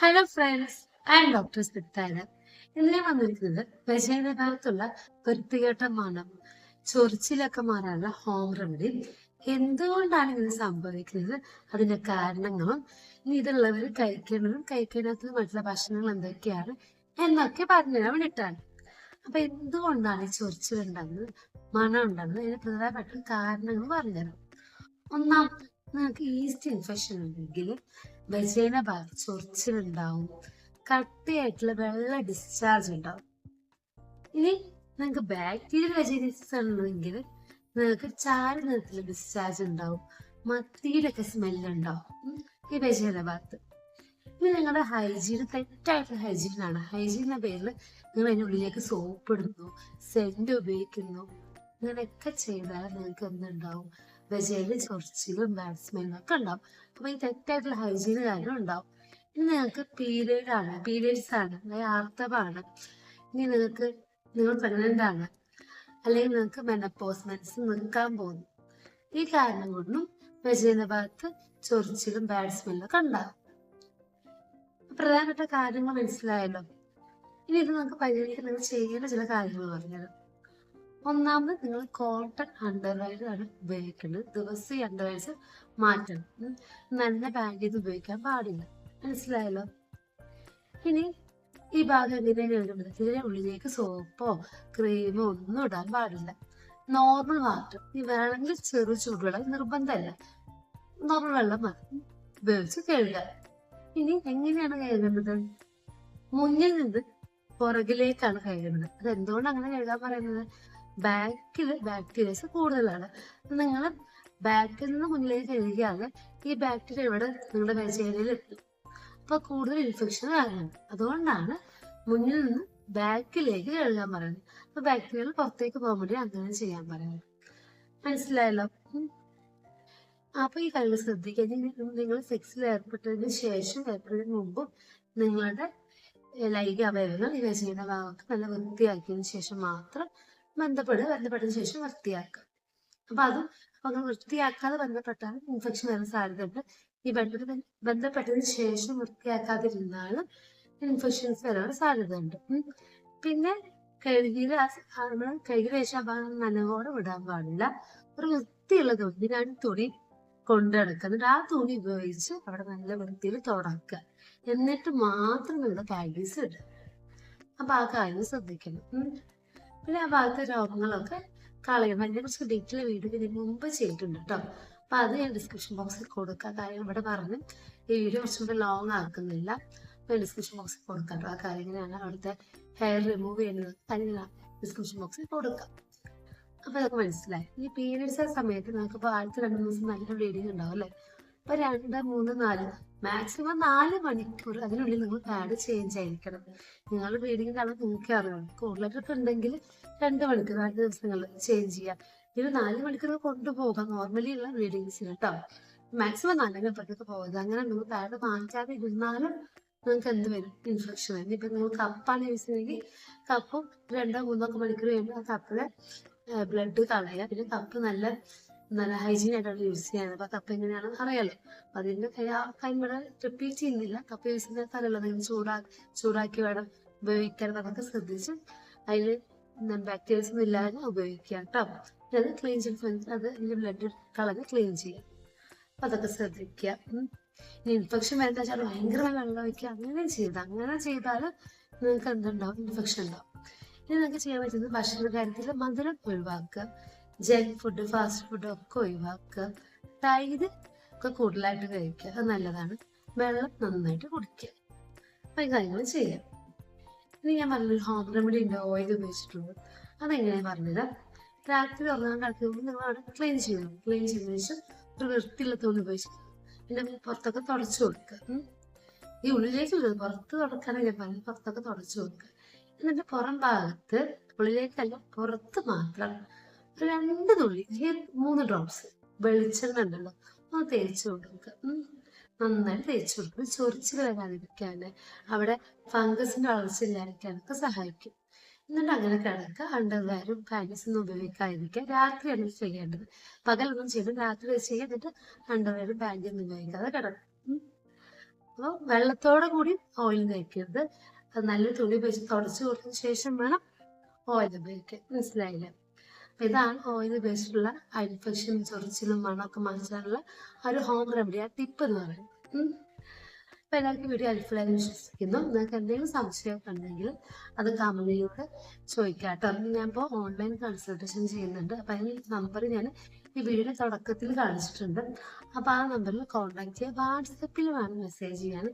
Hello friends M doctor സ്മിത്തായത് ഇന്ന് വന്നിരിക്കുന്നത് വജയുടെ ഭാഗത്തുള്ള വൃത്തികെട്ട മണം ചൊറിച്ചിലൊക്കെ മാറാനുള്ള ഹോം റെമഡി എന്തുകൊണ്ടാണ് ഇത് സംഭവിക്കുന്നത്? അതിന്റെ കാരണങ്ങളും ഇനി ഇതുള്ളവർ കഴിക്കേണ്ടതും കഴിക്കേണ്ടാത്തതുമായിട്ടുള്ള ഭക്ഷണങ്ങൾ എന്തൊക്കെയാണ് എന്നൊക്കെ പറഞ്ഞുതരാൻ വേണ്ടിയിട്ടാണ്. അപ്പൊ എന്തുകൊണ്ടാണ് ഈ ചൊറിച്ചിൽ ഉണ്ടാകുന്നത്? മണം ഉണ്ടാകുന്നത്? അതിന് പ്രധാനപ്പെട്ട കാരണങ്ങൾ പറഞ്ഞുതരാം. ഒന്നാം നിങ്ങൾക്ക് ഈസ്റ്റ് ഇൻഫെക്ഷൻ ഉണ്ടെങ്കിൽ വജേന ഭാഗത്ത് ചൊറിച്ചിലുണ്ടാവും. കട്ടിയായിട്ടുള്ള വെള്ള ഡിസ്ചാർജ് ഉണ്ടാവും. ഇനി നിങ്ങൾക്ക് ബാക്ടീരിയൽ വെജൈനൈറ്റിസ് ആണെങ്കിൽ നിങ്ങൾക്ക് ചാര നിറത്തിലെ ഡിസ്ചാർജ് ഉണ്ടാവും. മത്തിയിലൊക്കെ സ്മെല്ലുണ്ടാവും ഈ വെജൈന ഭാഗത്ത് ഇനി നിങ്ങളുടെ ഹൈജീൻ തെറ്റായിട്ടുള്ള ഹൈജീൻ ആണ്. ഹൈജീൻ എന്ന പേരിൽ നിങ്ങൾ അതിന്റെ ഉള്ളിലേക്ക് സോപ്പ് ഇടുന്നു സെന്റ് ഉപയോഗിക്കുന്നു. അങ്ങനെയൊക്കെ ചെയ്താൽ നിങ്ങൾക്ക് എന്തുണ്ടാവും? വെജയിൽ ചൊറിച്ചിലും ബാഡ് സ്മെല്ലും ഒക്കെ ഉണ്ടാവും. അപ്പൊ ഈ തെറ്റായിട്ടുള്ള ഹൈജീൻ കാര്യം ഉണ്ടാവും. ഇനി നിങ്ങൾക്ക് പീരിയഡ് ആണ്. പീരിയഡ്സ് ആണ്. അതായത് ആർത്തവമാണ് ഇനി നിങ്ങൾക്ക് നിങ്ങൾ പ്രഗ്നന്റ് ആണ്. അല്ലെങ്കിൽ നിങ്ങൾക്ക് മെനപ്പോസ് മനസ്സ് നിൽക്കാൻ പോകുന്നു. ഈ കാരണം കൊണ്ടും വെജയുടെ ഭാഗത്ത് ചൊറിച്ചിലും ബാഡ് ഒക്കെ ഉണ്ടാവും പ്രധാനപ്പെട്ട കാര്യങ്ങൾ മനസ്സിലായല്ലോ? ഇനി ഇത് നമുക്ക് പരിഹരിക്കാൻ നിങ്ങൾ ചെയ്യേണ്ട ചില കാര്യങ്ങൾ പറഞ്ഞത് ഒന്നാമത് നിങ്ങൾ കോട്ടൺ അണ്ടർവെയർ ആണ് ഉപയോഗിക്കുന്നത് ദിവസം ഈ അണ്ടർവെയർസ് മാറ്റണം. നല്ല പാന്റ് ഇത് ഉപയോഗിക്കാൻ പാടില്ല. മനസ്സിലായല്ലോ? ഇനി ഈ ഭാഗം എങ്ങനെയാണ് എഴുതുന്നത് ഇതിന്റെ ഉള്ളിലേക്ക് സോപ്പോ ക്രീമോ ഒന്നും ഇടാൻ പാടില്ല. നോർമൽ വാട്ടർ ഇനി വേണമെങ്കിൽ ചെറു ചൂടുവെള്ളം നിർബന്ധമല്ല. നോർമൽ വെള്ളം മതി. ഉപയോഗിച്ച് കഴുകുക. ഇനി എങ്ങനെയാണ് കഴുകേണ്ടത്? മുന്നിൽ നിന്ന് പുറകിലേക്കാണ് കഴുകുന്നത് അത് എന്തുകൊണ്ട് അങ്ങനെ കഴുകാൻ പറയുന്നത്? ബാക്കിൽ ബാക്ടീരിയസ് കൂടുതലാണ്. നിങ്ങൾ ബാക്കിൽ നിന്ന് മുന്നിലേക്ക് കഴുകിയാൽ ഈ ബാക്ടീരിയ ഇവിടെ നിങ്ങളുടെ വെജൈനയിൽ എത്തും അപ്പൊ കൂടുതൽ ഇൻഫെക്ഷൻ കാരണം അതുകൊണ്ടാണ് മുന്നിൽ നിന്ന് ബാക്കിലേക്ക് കഴുകാൻ പറയുന്നത്. അപ്പൊ ബാക്ടീരിയകൾ പുറത്തേക്ക് പോകാൻ വേണ്ടി അങ്ങനെ ചെയ്യാൻ പറയുന്നത്. മനസ്സിലായല്ലോ. അപ്പൊ ഈ കാര്യങ്ങൾ ശ്രദ്ധിക്കാൻ നിങ്ങൾ സെക്സിൽ ഏർപ്പെട്ടതിന് ശേഷം ഏർപ്പെട്ടതിന് മുമ്പും നിങ്ങളുടെ ലൈംഗിക അവയവങ്ങൾ വെജൈന ഭാഗത്ത് നല്ല വൃത്തിയാക്കിയതിനു ശേഷം മാത്രം ബന്ധപ്പെടുക ബന്ധപ്പെട്ടതിന് ശേഷം വൃത്തിയാക്കുക. അപ്പൊ അതും അങ്ങനെ വൃത്തിയാക്കാതെ ബന്ധപ്പെട്ടാൽ ഇൻഫെക്ഷൻ വരാൻ സാധ്യതയുണ്ട് ഈ ബന്ധപ്പെട്ട ബന്ധപ്പെട്ടതിന് ശേഷം വൃത്തിയാക്കാതിരുന്നാലും ഇൻഫെക്ഷൻസ് വരാൻ സാധ്യത ഉണ്ട് പിന്നെ കഴുകിയിൽ നമ്മൾ കഴുകി ശേഷം ആ ഭാഗം നനവോടെ വിടാൻ പാടില്ല. ഒരു വൃത്തിയുള്ള തുണി രണ്ട് തുണി കൊണ്ടു ആ തുണി ഉപയോഗിച്ച് അവിടെ നല്ല വൃത്തിയിൽ തുടക്കുക. എന്നിട്ട് മാത്രം നമ്മുടെ പാഡീസ് ഇടുക. അപ്പൊ ആ കാര്യം ശ്രദ്ധിക്കണം. പിന്നെ ആ ഭാഗത്തെ രോഗങ്ങളൊക്കെ കളയണം അതിനെ കുറിച്ച് ഡീറ്റെയിൽ വീഡിയോ ഇതിന് മുമ്പ് ചെയ്തിട്ടുണ്ട് കേട്ടോ അപ്പൊ അത് ഞാൻ ഡിസ്ക്രിപ്ഷൻ ബോക്സിൽ കൊടുക്കാം. കാര്യം ഇവിടെ പറഞ്ഞ് ഈ വീഡിയോ കുറച്ചും കൂടെ ലോങ് ആക്കുന്നില്ല. അപ്പൊ ഡിസ്ക്രിപ്ഷൻ ബോക്സിൽ കൊടുക്കാം കേട്ടോ ആ കാര്യം ഇങ്ങനെയാണ് അവിടുത്തെ ഹെയർ റിമൂവ് ചെയ്യുന്നത്. കാര്യം ഡിസ്ക്രിപ്ഷൻ ബോക്സിൽ കൊടുക്കാം. അപ്പൊ അതൊക്കെ മനസ്സിലായി. ഈ പീരീഡ്സ് ആ സമയത്ത് നമുക്ക് ആദ്യത്തെ രണ്ട് ദിവസം നല്ല ബ്ലീഡിങ് ഉണ്ടാവും അല്ലേ? അപ്പൊ രണ്ട് മൂന്ന് നാല് മാക്സിമം നാല് മണിക്കൂർ അതിനുള്ളിൽ നിങ്ങൾ പാഡ് ചേഞ്ച് ആയിരിക്കണം. നിങ്ങൾ ബ്ലീഡിങ് കാണാൻ നിങ്ങൾക്ക് അറിയാം കൂടുതലൊക്കെ ഉണ്ടെങ്കിൽ രണ്ട് മണിക്കൂർ നാല് ദിവസങ്ങൾ ചേഞ്ച് ചെയ്യാം ഇത് നാല് മണിക്കൂർ കൊണ്ടുപോകാം. നോർമലി ഉള്ള റീഡിങ്സിന് കേട്ടോ മാക്സിമം നാലരപ്പത്തേക്ക് പോകരുത് അങ്ങനെ നിങ്ങൾ പാഡ് മാറ്റാതെ ഇരുന്നാലും നിങ്ങൾക്ക് എന്ത് വരും? ഇൻഫെക്ഷൻ വരും. ഇപ്പൊ നിങ്ങൾ കപ്പാണ് യൂസ് ചെയ്യുന്നെങ്കിൽ കപ്പും രണ്ടോ മൂന്നോ മണിക്കൂർ കഴിയുമ്പോൾ ആ കപ്പിലെ ബ്ലഡ് കളയുക. പിന്നെ കപ്പ് നല്ല നല്ല ഹൈജീൻ ആയിട്ടാണ് യൂസ് ചെയ്യുന്നത്. അപ്പൊ കപ്പ എങ്ങനെയാണെന്ന് അറിയാലോ. കാര്യം ഇവിടെ റിപ്പീറ്റ് ചെയ്യുന്നില്ല. കപ്പ യൂസ് ചെയ്യുന്ന സ്ഥലമുള്ളത് നിങ്ങൾ ചൂടാ ചൂടാക്കി വേണം ഉപയോഗിക്കാൻ. അതൊക്കെ ശ്രദ്ധിച്ച് അതിൽ ബാക്ടീരിയസ് ഒന്നും ഇല്ലാതെ ഉപയോഗിക്കുക കേട്ടോ അത് ക്ലീൻ ചെയ്ത് അത് ഇതിന്റെ ബ്ലഡ് കളഞ്ഞ് ക്ലീൻ ചെയ്യാം. അപ്പൊ അതൊക്കെ ശ്രദ്ധിക്കുക. ഇനി ഇൻഫെക്ഷൻ വരുന്ന വെച്ചാൽ ഭയങ്കര വെള്ളം വയ്ക്കുക അങ്ങനെ ചെയ്ത് അങ്ങനെ ചെയ്താൽ നിങ്ങൾക്ക് എന്തുണ്ടാവും? ഇൻഫെക്ഷൻ ഉണ്ടാവും. ഇനി നിങ്ങൾക്ക് ചെയ്യാൻ പറ്റുന്നത് ഭക്ഷണ കാര്യത്തിൽ മധുരം ഒഴിവാക്കുക. ജങ്ക് ഫുഡ് ഫാസ്റ്റ് ഫുഡ് ഒക്കെ ഒഴിവാക്കുക. തൈര് ഒക്കെ കൂടുതലായിട്ട് കഴിക്കുക. അത് നല്ലതാണ്. വെള്ളം നന്നായിട്ട് കുടിക്കുക. അപ്പൊ ഈ കാര്യങ്ങൾ ചെയ്യാം ഇനി ഞാൻ പറഞ്ഞൊരു ഹോം റെമഡി ഉണ്ട്. ഓയിൽ ഉപയോഗിച്ചിട്ടുള്ളത് അതെങ്ങനെയാണ് പറഞ്ഞത് രാത്രി ഉറങ്ങാൻ കിടക്കുമ്പോൾ അവിടെ ക്ലീൻ ചെയ്യണം ക്ലീൻ ചെയ്തതിനു ശേഷം ഒരു വൃത്തിയുള്ള തുണി ഉപയോഗിച്ച് പിന്നെ പുറത്തൊക്കെ തുടച്ചു കൊടുക്കുക. ഈ ഉള്ളിലേക്ക് ഇടുന്നത് പുറത്ത് തുടക്കാനാണ് ഞാൻ പറഞ്ഞത്. പുറത്തൊക്കെ തുടച്ചു കൊടുക്കുക. എന്നിട്ട് പുറം ഭാഗത്ത് ഉള്ളിലേക്കല്ല പുറത്ത് മാത്രം രണ്ട് തുള്ളി മൂന്ന് ഡ്രോപ്സ് വെളിച്ചെണ്ണ ഉണ്ടല്ലോ അത് തേച്ച് കൊടുക്കുക. നന്നായി തേച്ച് കൊടുക്കും ചൊറിച്ചിൽ കിടക്കാതിരിക്കാൻ അവിടെ ഫംഗസിന്റെ വളർച്ച ഇല്ലാതിരിക്കാനൊക്കെ സഹായിക്കും. എന്നിട്ട് അങ്ങനെ കിടക്കുക അണ്ടർവെയറും പാന്റീസ് ഒന്നും ഉപയോഗിക്കാതിരിക്കുക. രാത്രിയാണ് ചെയ്യേണ്ടത്. പകലൊന്നും ചെയ്യണം രാത്രി ചെയ്യുക എന്നിട്ട് അണ്ടർവെയറും പാന്റും ഒന്നും ഉപയോഗിക്കാതെ കിടക്കും. അപ്പോൾ വെള്ളത്തോടെ കൂടി ഓയിൽ തേക്കരുത് നല്ല തുണി വെച്ച് തുടച്ചു കൊടുത്തതിന് ശേഷം വേണം ഓയിൽ ഉപയോഗിക്കാൻ. മനസ്സിലായില്ലേ? ഇതാണ് ഓയിൽ ഉപയോഗിച്ചിട്ടുള്ള ഇൻഫെക്ഷൻ ചൊറിച്ചിലും മണമൊക്കെ മാറ്റാനുള്ള ഒരു ഹോം റെമഡി ആ ടിപ്പ് എന്ന് പറയുന്നത്. അപ്പം എല്ലാവർക്കും വീഡിയോ ഹെൽപ്ഫുൾ ആയി വിശ്വസിക്കുന്നു. നിങ്ങൾക്ക് എന്തെങ്കിലും സംശയമൊക്കെ ഉണ്ടെങ്കിൽ അത് കമന്റിലൂടെ ചോദിക്കാം കേട്ടോ. ഞാൻ ഇപ്പോൾ ഓൺലൈൻ കൺസൾട്ടേഷൻ ചെയ്യുന്നുണ്ട്. അപ്പൊ അതിന് നമ്പർ ഞാൻ ഈ വീഡിയോ തുടക്കത്തിൽ കാണിച്ചിട്ടുണ്ട്. അപ്പോൾ ആ നമ്പറിൽ കോൺടാക്ട് ചെയ്യുക വാട്സപ്പിൽ വേണം മെസ്സേജ് ചെയ്യാൻ.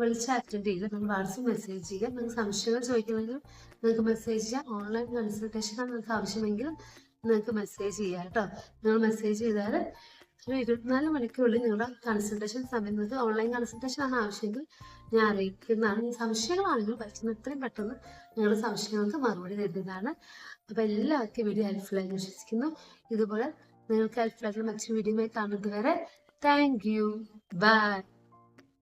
വിളിച്ച് അറ്റൻഡ് ചെയ്യുക നിങ്ങൾ വാട്സപ്പ് മെസ്സേജ് ചെയ്യുക നിങ്ങൾക്ക് സംശയങ്ങൾ ചോദിക്കണമെങ്കിൽ നിങ്ങൾക്ക് മെസ്സേജ് ചെയ്യാം. ഓൺലൈൻ കൺസൾട്ടേഷൻ ആണ് നിങ്ങൾക്ക് ആവശ്യമെങ്കിൽ നിങ്ങൾക്ക് മെസ്സേജ് ചെയ്യാം കേട്ടോ. നിങ്ങൾ മെസ്സേജ് ചെയ്താൽ ഒരു ഇരുപത്തിനാല് മണിക്കൂറിൽ നിങ്ങളുടെ കൺസൾട്ടേഷൻ സമയം നിങ്ങൾക്ക് ഓൺലൈൻ കൺസൾട്ടേഷൻ ആണ് ആവശ്യമെങ്കിൽ ഞാൻ അറിയിക്കുന്നതാണ്. സംശയങ്ങളാണെങ്കിൽ പറ്റുന്ന എത്രയും പെട്ടെന്ന് നിങ്ങളുടെ സംശയങ്ങൾക്ക് മറുപടി തരുന്നതാണ്. അപ്പം എല്ലാവർക്കും വീഡിയോ ഹെൽപ്ഫുള്ളായി വിശ്വസിക്കുന്നു. ഇതുപോലെ നിങ്ങൾക്ക് ഹെൽപ്ഫുള്ളായിട്ടുള്ള മറ്റൊരു വീഡിയോ കാണുന്നത് വരെ താങ്ക് യു ബൈ